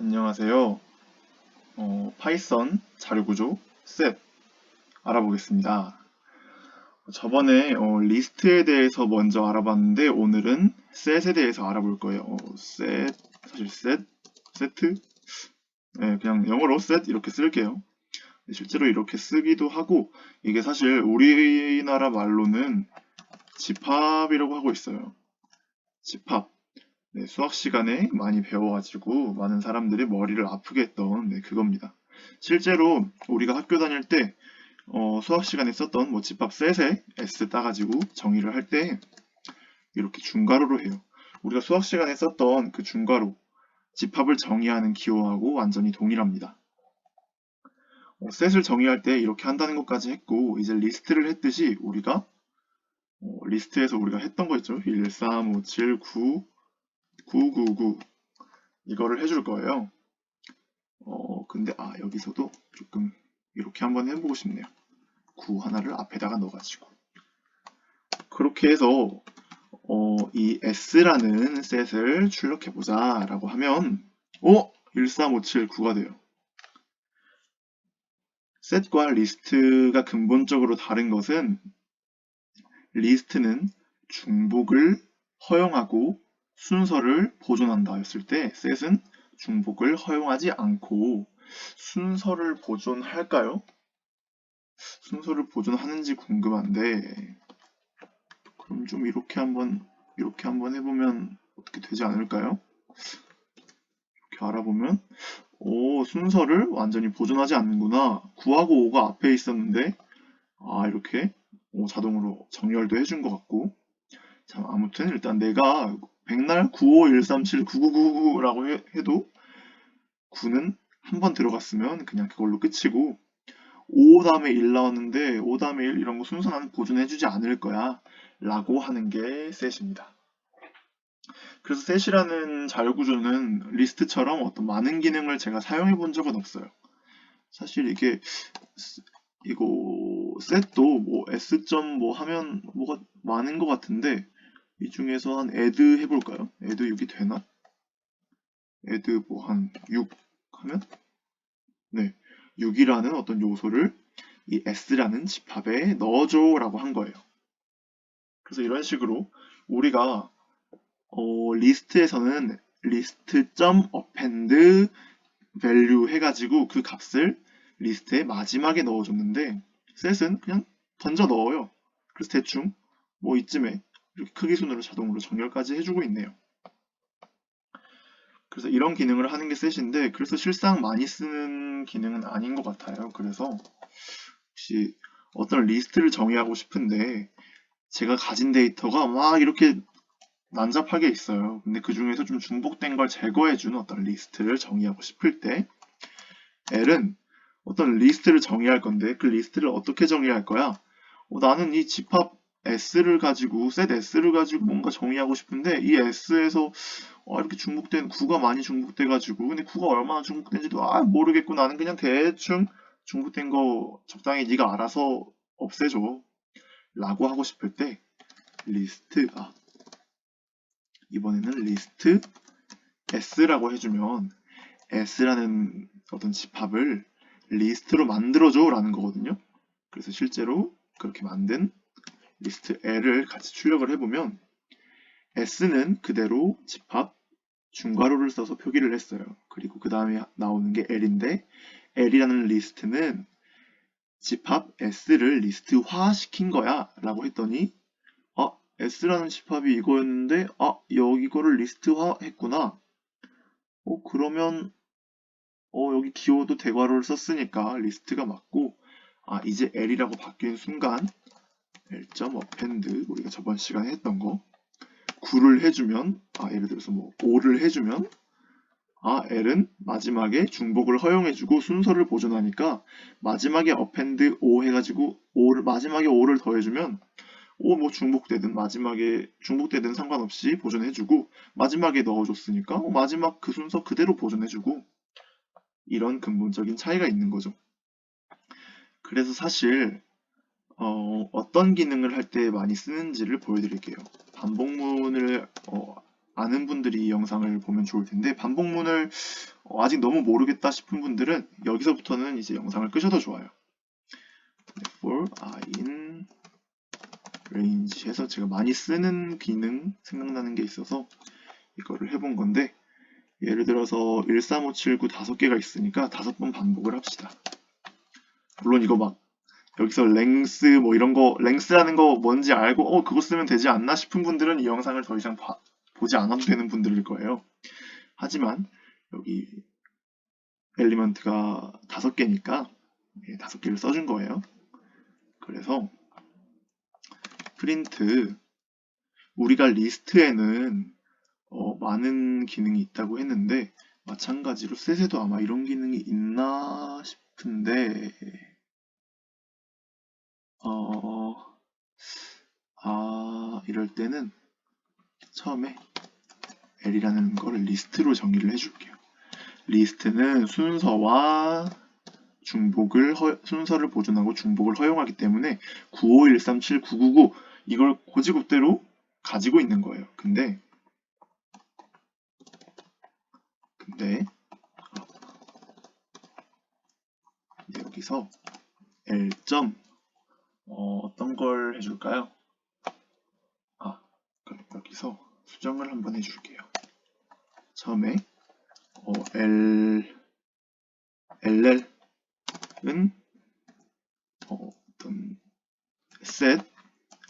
안녕하세요. 어, 파이썬 자료구조 셋 알아보겠습니다. 저번에 어, 리스트에 대해서 먼저 알아봤는데 오늘은 셋에 대해서 알아볼 거예요. 어, 셋, 사실 셋, 세트, 네, 그냥 영어로 셋 이렇게 쓸게요. 실제로 이렇게 쓰기도 하고 이게 사실 우리나라 말로는 집합이라고 하고 있어요. 집합. 네, 수학 시간에 많이 배워가지고 많은 사람들이 머리를 아프게 했던 네, 그겁니다. 실제로 우리가 학교 다닐 때 어, 수학 시간에 썼던 뭐 집합 셋에 S 따가지고 정의를 할 때 이렇게 중괄호로 해요. 우리가 수학 시간에 썼던 그 중괄호 집합을 정의하는 기호하고 완전히 동일합니다. 어, 셋을 정의할 때 이렇게 한다는 것까지 했고 이제 리스트를 했듯이 우리가 어, 리스트에서 우리가 했던 거 있죠. 1, 3, 5, 7, 9, 999 이거를 해줄 거예요. 어 근데 아 여기서도 조금 이렇게 한번 해보고 싶네요. 9 하나를 앞에다가 넣어가지고 그렇게 해서 어, 이 s라는 셋을 출력해보자 라고 하면 어? 13579가 돼요. 셋과 리스트가 근본적으로 다른 것은 리스트는 중복을 허용하고 순서를 보존한다 했을 때 셋은 중복을 허용하지 않고 순서를 보존할까요? 순서를 보존하는지 궁금한데 그럼 좀 이렇게 한번 이렇게 한번 해보면 어떻게 되지 않을까요? 이렇게 알아보면 오 순서를 완전히 보존하지 않는구나 9하고 5가 앞에 있었는데 아 이렇게 오, 자동으로 정렬도 해준 것 같고 자 아무튼 일단 내가 백날 95137999라고 해도 9는 한 번 들어갔으면 그냥 그걸로 끝이고 5 다음에 1 나왔는데 5 다음에 1 이런 거 순서 나는 보존해주지 않을 거야 라고 하는 게 셋입니다. 그래서 셋이라는 자료구조는 리스트처럼 어떤 많은 기능을 제가 사용해 본 적은 없어요. 사실 이게 이거 셋도 뭐 s.점 뭐 하면 뭐가 많은 것 같은데 이 중에서 한 add 해볼까요? add 6이 되나? add 뭐 한 6 하면? 네, 6이라는 어떤 요소를 이 s라는 집합에 넣어줘 라고 한 거예요. 그래서 이런 식으로 우리가 어, 리스트에서는 list.append value 해가지고 그 값을 리스트의 마지막에 넣어줬는데 셋은 그냥 던져 넣어요. 그래서 대충 뭐 이쯤에 크기 순으로 자동으로 정렬까지 해주고 있네요. 그래서 이런 기능을 하는 게 셋인데 그래서 실상 많이 쓰는 기능은 아닌 것 같아요. 그래서 혹시 어떤 리스트를 정의하고 싶은데 제가 가진 데이터가 막 이렇게 난잡하게 있어요. 근데 그 중에서 좀 중복된 걸 제거해주는 어떤 리스트를 정의하고 싶을 때 L은 어떤 리스트를 정의할 건데 그 리스트를 어떻게 정의할 거야? 어, 나는 이 집합 S를 가지고 셋 S를 가지고 뭔가 정의하고 싶은데 이 S에서 어, 이렇게 중복된 9가 많이 중복돼 가지고 근데 9가 얼마나 중복된지도 아 모르겠고 나는 그냥 대충 중복된 거 적당히 네가 알아서 없애줘. 라고 하고 싶을 때 리스트 아 이번에는 리스트 S라고 해주면 S라는 어떤 집합을 리스트로 만들어줘 라는 거거든요. 그래서 실제로 그렇게 만든 리스트 L을 같이 출력을 해보면 S는 그대로 집합 중괄호를 써서 표기를 했어요. 그리고 그 다음에 나오는 게 L인데 L이라는 리스트는 집합 S를 리스트화 시킨 거야 라고 했더니 아 S라는 집합이 이거였는데 아 여기 거를 리스트화 했구나 어 그러면 어 여기 기호도 대괄호를 썼으니까 리스트가 맞고 아 이제 L이라고 바뀐 순간 L.append 우리가 저번 시간에 했던 거 9를 해주면 아 예를 들어서 뭐 5를 해주면 아 L은 마지막에 중복을 허용해주고 순서를 보존하니까 마지막에 append 5 해가지고 5를 마지막에 5를 더해주면 5 뭐 중복되든 마지막에 중복되든 상관없이 보존해주고 마지막에 넣어줬으니까 어, 마지막 그 순서 그대로 보존해주고 이런 근본적인 차이가 있는 거죠. 그래서 사실 어, 떤 기능을 할 때 많이 쓰는지를 보여드릴게요. 반복문을 어, 아는 분들이 이 영상을 보면 좋을 텐데 반복문을 어, 아직 너무 모르겠다 싶은 분들은 여기서부터는 이제 영상을 끄셔도 좋아요. for i in range 해서 제가 많이 쓰는 기능 생각나는 게 있어서 이거를 해본 건데 예를 들어서 13579 다섯 개가 있으니까 다섯 번 반복을 합시다. 물론 이거 막 여기서 랭스 뭐 이런 거 랭스라는 거 뭔지 알고 어 그거 쓰면 되지 않나 싶은 분들은 이 영상을 더 이상 봐- 보지 않아도 되는 분들일 거예요. 하지만 여기 엘리먼트가 다섯 개니까 예, 다섯 개를 써준 거예요. 그래서 프린트 우리가 리스트에는 어, 많은 기능이 있다고 했는데 마찬가지로 셋에도 아마 이런 기능이 있나 싶은데 어, 아, 이럴 때는 처음에 L이라는 거를 리스트로 정의를 해줄게요. 리스트는 순서와 중복을 허- 순서를 보존하고 중복을 허용하기 때문에 951379999 이걸 고지급대로 가지고 있는 거예요. 근데 근데 아, 여기서 L 점 어, 어떤 걸 해줄까요? 아, 그럼 여기서 수정을 한번 해줄게요. 처음에 어, L, LL은 어, 어떤 set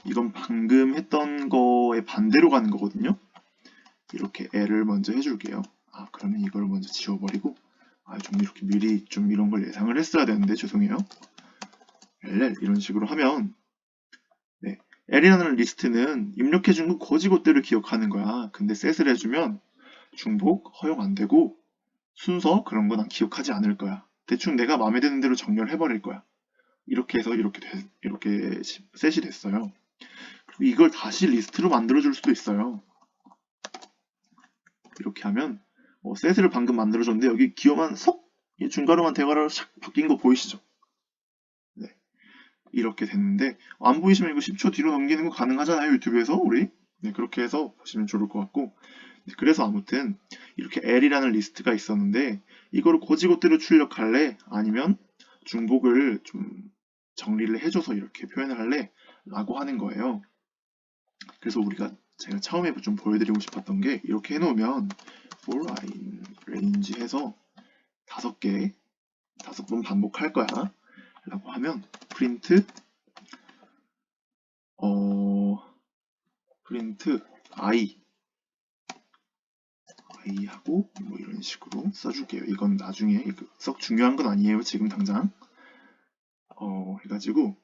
이건 방금 했던 거에 반대로 가는 거거든요. 이렇게 L을 먼저 해줄게요. 아, 그러면 이걸 먼저 지워버리고 아, 좀 이렇게 미리 좀 이런 걸 예상을 했어야 되는데 죄송해요. LL 이런 식으로 하면 네, L이라는 리스트는 입력해준 거 고지고대로 기억하는 거야. 근데 셋을 해주면 중복 허용 안 되고 순서 그런 거난 기억하지 않을 거야. 대충 내가 마음에 드는 대로 정렬해버릴 거야. 이렇게 해서 이렇게 돼- 이렇게 시- 셋이 됐어요. 그리고 이걸 다시 리스트로 만들어줄 수도 있어요. 이렇게 하면 어, 셋을 방금 만들어줬는데 여기 기호만 석이 중괄호만 대괄호로 샥 바뀐 거 보이시죠? 네. 이렇게 됐는데 안 보이시면 이거 10초 뒤로 넘기는 거 가능하잖아요 유튜브에서 우리. 네, 그렇게 해서 보시면 좋을 것 같고. 네, 그래서 아무튼 이렇게 L이라는 리스트가 있었는데 이거를 고지고대로 출력할래? 아니면 중복을 좀 정리를 해줘서 이렇게 표현을 할래? 라고 하는 거예요. 그래서 우리가 제가 처음에 좀 보여드리고 싶었던 게 이렇게 해놓으면 for i range 해서 다섯 개 다섯 번 반복할 거야 라고 하면 프린트 어 프린트 i i 하고 뭐 이런 식으로 써줄게요. 이건 나중에 썩 중요한 건 아니에요. 지금 당장 어 해가지고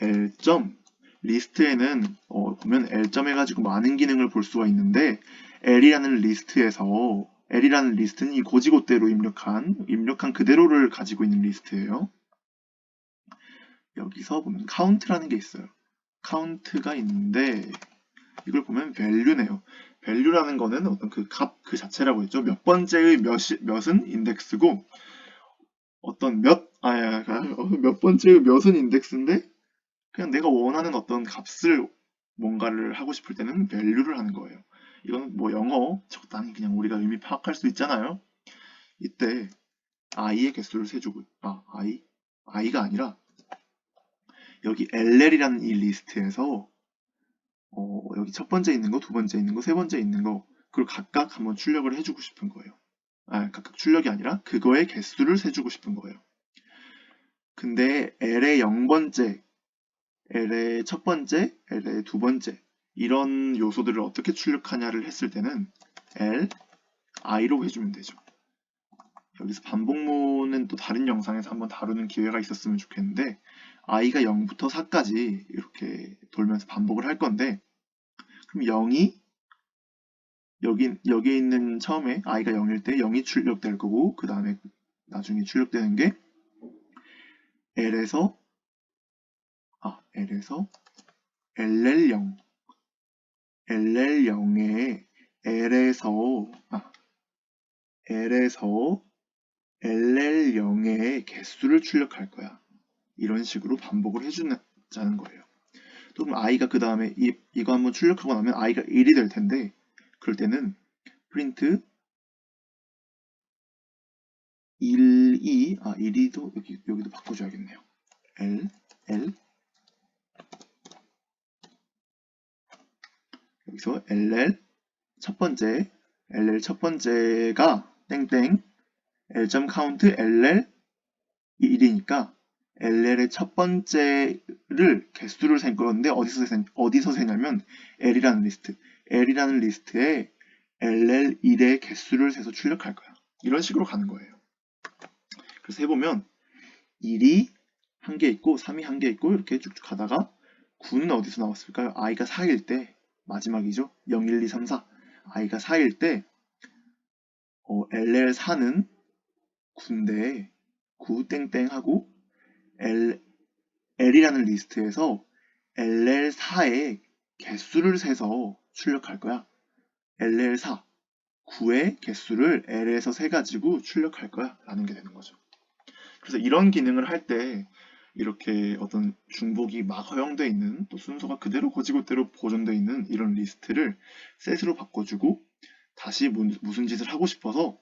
l 점 리스트에는 어, 보면 l 점 해가지고 많은 기능을 볼 수가 있는데 l이라는 리스트에서 l이라는 리스트는 이 고지고대로 입력한 입력한 그대로를 가지고 있는 리스트예요. 여기서 보면 count라는 게 있어요. count가 있는데 이걸 보면 value네요. value라는 거는 어떤 그 값 그 자체라고 했죠. 몇 번째의 몇이, 몇은 인덱스고 어떤 몇, 아, 야, 어, 몇 번째의 몇은 인덱스인데 그냥 내가 원하는 어떤 값을 뭔가를 하고 싶을 때는 value를 하는 거예요. 이건 뭐 영어 적당히 그냥 우리가 의미 파악할 수 있잖아요. 이때 i의 개수를 세주고, 아, i, i가 아니라 여기 LL이라는 이 리스트에서 어, 여기 첫 번째 있는 거, 두 번째 있는 거, 세 번째 있는 거 그걸 각각 한번 출력을 해주고 싶은 거예요. 아, 각각 출력이 아니라 그거의 개수를 세주고 싶은 거예요. 근데 L의 0번째, L의 첫 번째, L의 두 번째 이런 요소들을 어떻게 출력하냐를 했을 때는 L, I로 해주면 되죠. 여기서 반복문은 또 다른 영상에서 한번 다루는 기회가 있었으면 좋겠는데 i가 0부터 4까지 이렇게 돌면서 반복을 할 건데 그럼 0이 여기 여기 있는 처음에 i가 0일 때 0이 출력될 거고 그 다음에 나중에 출력되는 게 l에서 아 l에서 ll0 ll0에 l에서 아 l에서 ll0의 개수를 출력할 거야. 이런 식으로 반복을 해주자는 거예요. 또 그럼 i가 그 다음에 이, 이거 한번 출력하고 나면 i가 1이 될 텐데 그럴 때는 print 1, 2, 아 1, 2도 여기, 여기도 바꿔줘야겠네요. L, L 여기서 LL 첫 번째 LL 첫 번째가 땡땡 L.count LL 1이니까 LL의 첫 번째를 개수를 센 건데 어디서 센, 어디서 세냐면 L이라는 리스트 L이라는 리스트에 LL1의 개수를 세서 출력할 거야. 이런 식으로 가는 거예요. 그래서 해보면 1이 한 개 있고 3이 한 개 있고 이렇게 쭉쭉 가다가 9는 어디서 나왔을까요? i가 4일 때 마지막이죠. 0, 1, 2, 3, 4 i가 4일 때 어, LL4는 9인데 9 땡땡 하고 L, L이라는 리스트에서 LL4의 개수를 세서 출력할 거야. LL4 9의 개수를 L에서 세가지고 출력할 거야 라는 게 되는 거죠. 그래서 이런 기능을 할 때 이렇게 어떤 중복이 막 허용되어 있는 또 순서가 그대로 고지고대로 보존되어 있는 이런 리스트를 셋으로 바꿔주고 다시 무- 무슨 짓을 하고 싶어서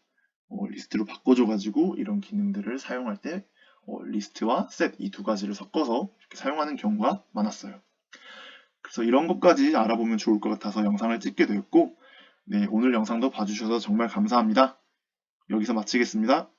어, 리스트로 바꿔줘가지고 이런 기능들을 사용할 때 어, 리스트와 셋 이 두 가지를 섞어서 사용하는 경우가 많았어요. 그래서 이런 것까지 알아보면 좋을 것 같아서 영상을 찍게 되었고 네, 오늘 영상도 봐주셔서 정말 감사합니다. 여기서 마치겠습니다.